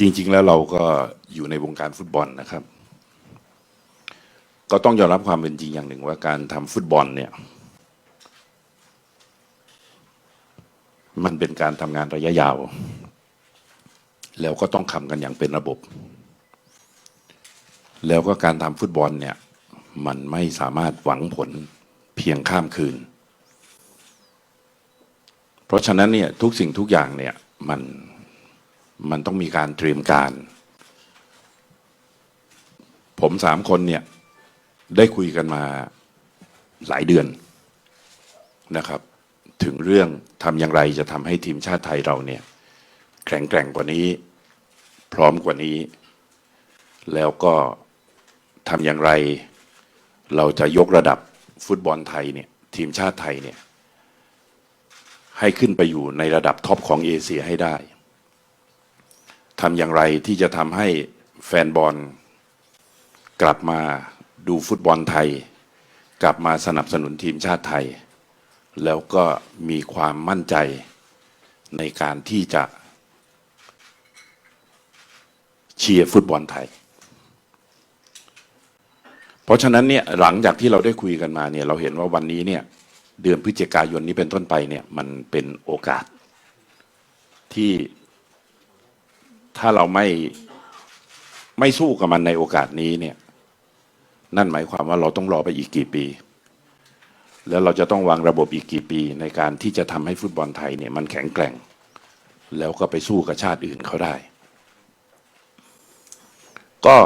จริง ๆ แล้วเราก็อยู่ในวงการฟุตบอลนะครับ ก็ต้องยอมรับความเป็นจริงอย่างหนึ่งว่าการทำฟุตบอลเนี่ย มันเป็นการทำงานระยะยาว แล้วก็ต้องทำกันอย่างเป็นระบบ แล้วก็การทำฟุตบอลเนี่ย มันไม่สามารถหวังผลเพียงข้ามคืน เพราะฉะนั้นเนี่ยทุกสิ่งทุกอย่างเนี่ยมัน มันต้องมีการเตรียมการ ผมสามคนเนี่ย ได้คุยกันมาหลายเดือนนะครับ ถึงเรื่องทำอย่างไรจะทำให้ทีมชาติไทยเราเนี่ย แข็งแกร่งกว่านี้ พร้อมกว่านี้ แล้วก็ทำอย่างไร เราจะยกระดับฟุตบอลไทยเนี่ย ทีมชาติไทยเนี่ย ให้ขึ้นไปอยู่ในระดับท็อปของเอเชียให้ได้ ทำอย่างไรที่จะทำให้แฟนบอล กลับมาดูฟุตบอลไทย กลับมาสนับสนุนทีมชาติไทย แล้วก็มีความมั่นใจในการที่จะเชียร์ฟุตบอลไทย เพราะฉะนั้นเนี่ยหลังจากที่เราได้คุยกันมาเนี่ยเราเห็นว่าวันนี้เนี่ยเดือนพฤศจิกายนนี้เป็นต้นไปเนี่ยมันเป็นโอกาสที่ ถ้าเราไม่ไม่สู้กับมันในโอกาสนี้เนี่ย นั่นหมายความว่าเราต้องรอไปอีกกี่ปี แล้วเราจะต้องวางระบบอีกกี่ปี ในการที่จะทำให้ฟุตบอลไทยเนี่ยมันแข็งแกร่ง แล้วก็ไปสู้กับชาติอื่นเขาได้ ก็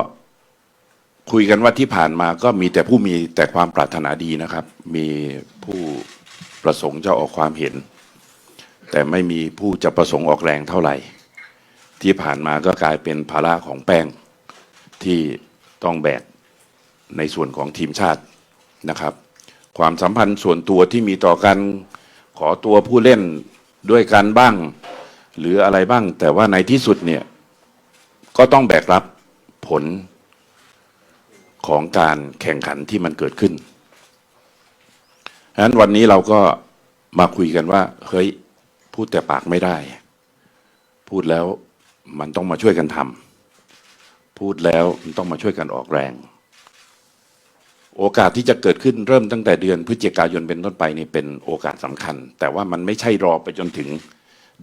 คุยกันว่าที่ผ่านมาก็มีแต่ผู้มีแต่ความปรารถนาดีนะครับ มีผู้ประสงค์จะออกความเห็น แต่ไม่มีผู้จะประสงค์ออกแรงเท่าไหร่ ที่ผ่านมาก็กลายเป็นภาระของแป้งที่ต้องแบกในส่วนของทีมชาตินะครับ ความสัมพันธ์ส่วนตัวที่มีต่อกันขอตัวผู้เล่นด้วยกันบ้าง หรืออะไรบ้าง แต่ว่าในที่สุดเนี่ยก็ต้องแบกรับผลของการแข่งขันที่มันเกิดขึ้นฉะนั้นวันนี้เราก็มาคุยกันว่า เฮ้ย พูดแต่ปากไม่ได้ พูดแล้ว มันต้องมาช่วยกันทำพูดแล้วมันต้องมาช่วยกันออกแรง โอกาสที่จะเกิดขึ้นเริ่มตั้งแต่เดือนพฤศจิกายนเป็นต้นไปนี่เป็นโอกาสสำคัญ แต่ว่ามันไม่ใช่รอไปจนถึง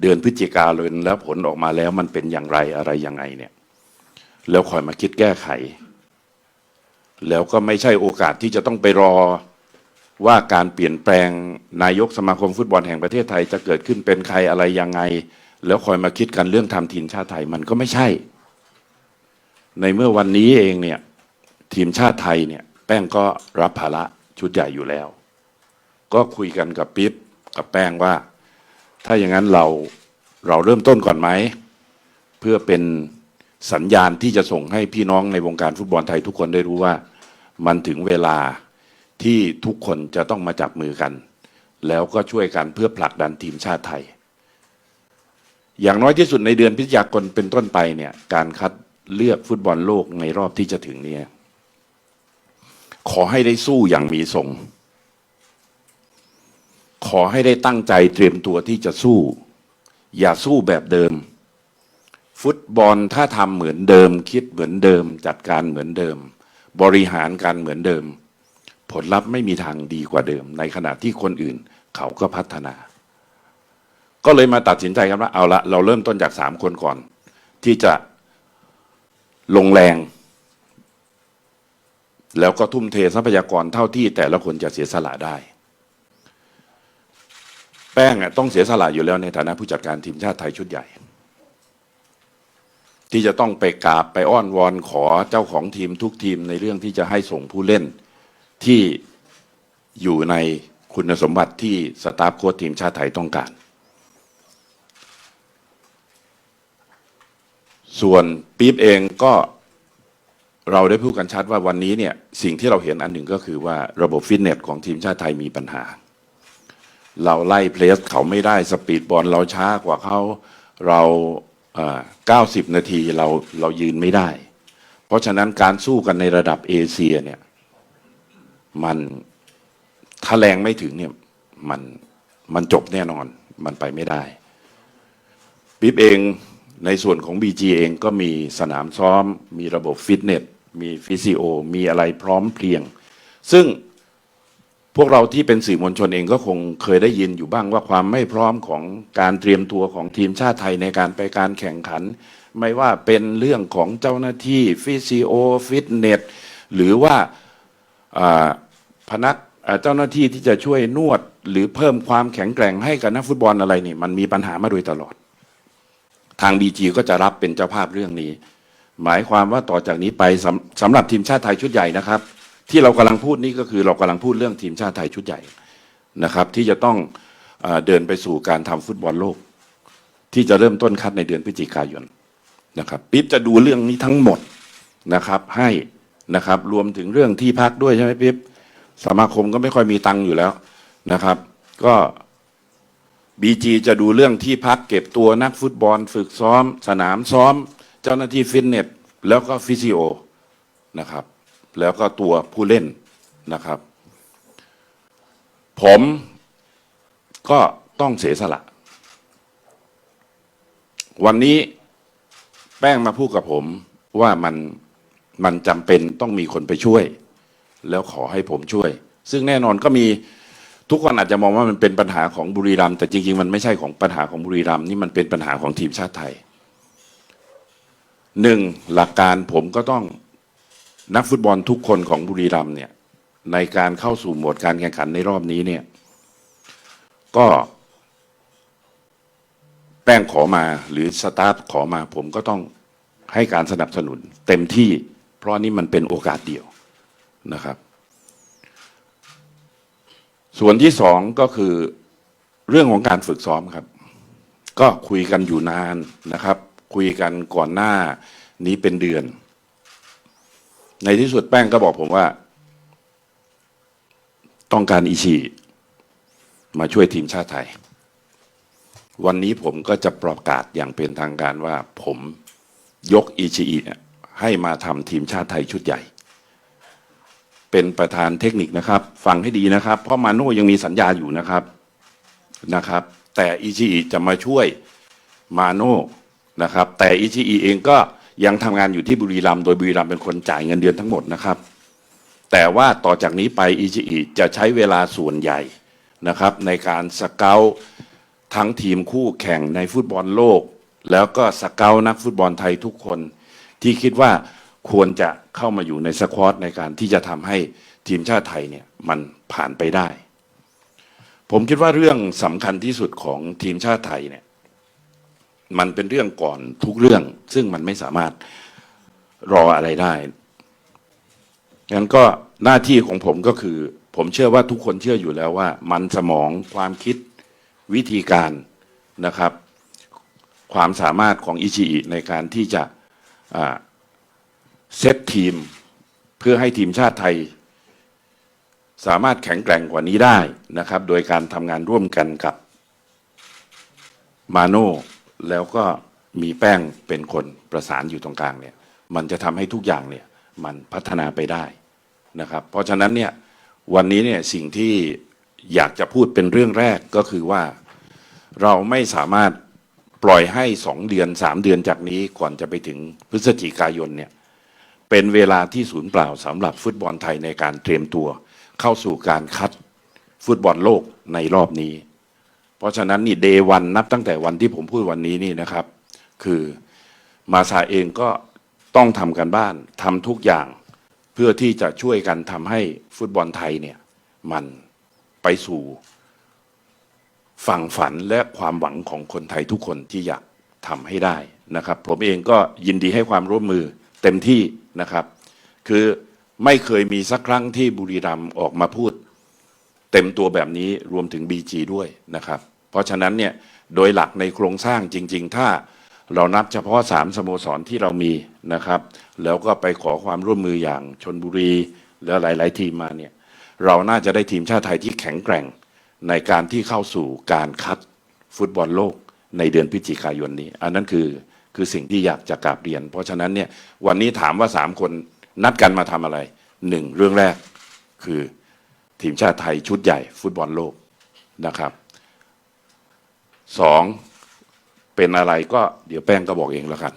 เดือนพฤศจิกายนแล้วผลออกมาแล้วมันเป็นอย่างไรอะไรยังไงเนี่ยแล้วคอยมาคิดแก้ไข แล้วก็ไม่ใช่โอกาสที่จะต้องไปรอว่าการเปลี่ยนแปลงนายกสมาคมฟุตบอลแห่งประเทศไทยจะเกิดขึ้นเป็นใครอะไรยังไง แล้วคอยมาคิดกันเรื่องทำทีมชาติไทยมันก็ไม่ใช่ ในเมื่อวันนี้เองเนี่ยทีมชาติไทยเนี่ยแป้งก็รับภาระชุดใหญ่อยู่แล้ว ก็คุยกันกับปิ๊บกับแป้งว่า ถ้าอย่างนั้นเราเราเริ่มต้นก่อนไหม เพื่อเป็นสัญญาณที่จะส่งให้พี่น้องในวงการฟุตบอลไทยทุกคนได้รู้ว่า มันถึงเวลาที่ทุกคนจะต้องมาจับมือกัน แล้วก็ช่วยกันเพื่อผลักดันทีมชาติไทย อย่างน้อยที่สุดในเดือนพฤศจิกายนเป็นต้นไปเนี่ยการคัดเลือกฟุตบอลโลกในรอบที่จะถึงเนี้ขอให้ได้สู้อย่างมีทรง ขอให้ได้ตั้งใจเตรียมตัวที่จะสู้ อย่าสู้แบบเดิม ฟุตบอลถ้าทำเหมือนเดิม คิดเหมือนเดิม จัดการเหมือนเดิม บริหารการเหมือนเดิม ผลลัพธ์ไม่มีทางดีกว่าเดิม ในขณะที่คนอื่นเขาก็พัฒนา ก็เลยมาตัดสินใจกันว่าเอาละเราเริ่มต้นจากสามคนก่อน ที่จะลงแรง แล้วก็ทุ่มเททรัพยากรเท่าที่แต่ละคนจะเสียสละได้ แป้งต้องเสียสละอยู่แล้วในฐานะผู้จัดการทีมชาติไทยชุดใหญ่ ที่จะต้องไปกราบไปอ้อนวอนขอเจ้าของทีมทุกทีมในเรื่องที่จะให้ส่งผู้เล่นที่อยู่ในคุณสมบัติที่สตาฟโค้ชทีมชาติไทยต้องการ ส่วนปี๊บเองก็เราได้พูดกันชัดว่าวันนี้เนี่ยสิ่งที่เราเห็นอันหนึ่งก็คือว่าระบบฟิตเนสของทีมชาติไทยมีปัญหา เราไล่เพลสเขาไม่ได้สปีดบอลเราช้ากว่าเขาเราเก้าสิบนาทีเราเรายืนไม่ได้ เพราะฉะนั้นการสู้กันในระดับเอเชียเนี่ยมันถ้าแรงไม่ถึงเนี่ยมันมันจบแน่นอนมันไปไม่ได้ปิ๊บเอง ในส่วนของ BG เองก็มีสนามซ้อม มีระบบฟิตเนส มีฟิสิโอ มีอะไรพร้อมเพรียง ซึ่งพวกเราที่เป็นสื่อมวลชนเองก็คงเคยได้ยินอยู่บ้างว่าความไม่พร้อมของการเตรียมตัวของทีมชาติไทยในการไปการแข่งขัน ไม่ว่าเป็นเรื่องของเจ้าหน้าที่ฟิสิโอฟิตเนส หรือว่าพนักเจ้าหน้าที่ที่จะช่วยนวด หรือเพิ่มความแข็งแกร่งให้กับนักฟุตบอลอะไรนี่มันมีปัญหามาโดยตลอด ทางบีจีก็จะรับเป็นเจ้าภาพเรื่องนี้ หมายความว่าต่อจากนี้ไปสำสำหรับทีมชาติไทยชุดใหญ่นะครับ ที่เรากำลังพูดนี่ก็คือเรากำลังพูดเรื่องทีมชาติไทยชุดใหญ่นะครับ ที่จะต้องเอเดินไปสู่การทำฟุตบอลโลก ที่จะเริ่มต้นคัดในเดือนพฤศจิกายนนะครับปิ๊บจะดูเรื่องนี้ทั้งหมดนะครับให้นะครับรวมถึงเรื่องที่พักด้วยใช่ไหมปิ๊บสมาคมก็ไม่ค่อยมีตังค์อยู่แล้วนะครับ ก็ บีจีจะดูเรื่องที่พักเก็บตัวนักฟุตบอล ฝึกซ้อม สนามซ้อม เจ้าหน้าที่ฟิตเนสแล้วก็ฟิสิโอนะครับ แล้วก็ตัวผู้เล่นนะครับ ผมก็ต้องเสียสละ วันนี้แป้งมาพูดกับผมว่ามันมันจำเป็นต้องมีคนไปช่วย แล้วขอให้ผมช่วย ซึ่งแน่นอนก็มี ทุกคนอาจจะมองว่ามันเป็นปัญหาของบุรีรัมย์แต่จริงๆ มันไม่ใช่ของปัญหาของบุรีรัมย์นี่มันเป็นปัญหาของทีมชาติไทยหนึ่งหลักการผมก็ต้องนักฟุตบอลทุกคนของบุรีรัมย์เนี่ยในการเข้าสู่หมวดการแข่งขันในรอบนี้เนี่ยก็แป้งขอมาหรือสตาฟขอมาผมก็ต้องให้การสนับสนุนเต็มที่ เพราะนี่มันเป็นโอกาสเดียวนะครับ ส่วนที่สองก็คือเรื่องของการฝึกซ้อมครับ ก็คุยกันอยู่นานนะครับ คุยกันก่อนหน้านี้เป็นเดือน ในที่สุดแป้งก็บอกผมว่า ต้องการอิชิมาช่วยทีมชาติไทย วันนี้ผมก็จะประกาศอย่างเป็นทางการว่า ผมยกอิชีให้มาทำทีมชาติไทยชุดใหญ่ เป็นประธานเทคนิคนะครับ ฟังให้ดีนะครับ เพราะมาโน่ยังมีสัญญาอยู่นะครับนะครับ แต่อิชิจะมาช่วยมาโน่นะครับ แต่อิชิเองก็ยังทำงานอยู่ที่บุรีรัมย์โดยบุรีรัมย์เป็นคนจ่ายเงินเดือนทั้งหมดนะครับ แต่ว่าต่อจากนี้ไปอิชิจะใช้เวลาส่วนใหญ่นะครับ ในการสเกลทั้งทีมคู่แข่งในฟุตบอลโลก แล้วก็สเกลนักฟุตบอลไทยทุกคนที่คิดว่า ควรจะเข้ามาอยู่ในสควอตในการที่จะทำให้ทีมชาติไทยเนี่ยมันผ่านไปได้ ผมคิดว่าเรื่องสำคัญที่สุดของทีมชาติไทยเนี่ยมันเป็นเรื่องก่อนทุกเรื่อง ซึ่งมันไม่สามารถรออะไรได้งั้นก็หน้าที่ของผมก็คือ ผมเชื่อว่าทุกคนเชื่ออยู่แล้วว่า มันสมองความคิดวิธีการนะครับ ความสามารถของอิชิอิในการที่จะอ่า เซตทีมเพื่อให้ทีมชาติไทย สามารถแข็งแกร่งกว่านี้ได้นะครับ โดยการทำงานร่วมกันกับมาโน่แล้วก็มีแป้งเป็นคนประสานอยู่ตรงกลางเนี่ย มันจะทำให้ทุกอย่างเนี่ยมันพัฒนาไปได้นะครับ เพราะฉะนั้นเนี่ยวันนี้เนี่ยสิ่งที่อยากจะพูดเป็นเรื่องแรกก็คือว่าเราไม่สามารถปล่อยให้สองเดือนสามเดือนจากนี้ก่อนจะไปถึงพฤศจิกายนเนี่ย เป็นเวลาที่ศูนย์เปล่าสำหรับฟุตบอลไทยในการเตรียมตัว เข้าสู่การคัดฟุตบอลโลกในรอบนี้ เพราะฉะนั้นนี่เดวันนับตั้งแต่วันที่ผมพูดวันนี้นี่นะครับ คือมาซาเองก็ต้องทำกันบ้านทำทุกอย่าง เพื่อที่จะช่วยกันทำให้ฟุตบอลไทยเนี่ยมันไปสู่ฝั่งฝันและความหวังของคนไทยทุกคนที่อยากทำให้ได้นะครับ ผมเองก็ยินดีให้ความร่วมมือเต็มที่ นะครับ คือไม่เคยมีสักครั้งที่บุรีรัมย์ออกมาพูด เต็มตัวแบบนี้รวมถึง BG ด้วยนะครับ เพราะฉะนั้นเนี่ยโดยหลักในโครงสร้างจริง ๆ ถ้าเรานับเฉพาะสามสโมสรที่เรามีนะครับ แล้วก็ไปขอความร่วมมืออย่างชนบุรีแล้วหลาย ๆ ทีมมาเนี่ยเราน่าจะได้ทีมชาติไทยที่แข็งแกร่งในการที่เข้าสู่การคัดฟุตบอลโลกในเดือนพฤศจิกายนนี้ อันนั้นคือ คือสิ่งที่อยากจะกราบเรียน เพราะฉะนั้นเนี่ยวันนี้ถามว่าสามคนนัดกันมาทำอะไรหนึ่งเรื่องแรกคือทีมชาติไทยชุดใหญ่ ฟุตบอลโลกนะครับสองเปเป็นอะไรก็เดี๋ยวแป้งก็บอกเองแล้วกัน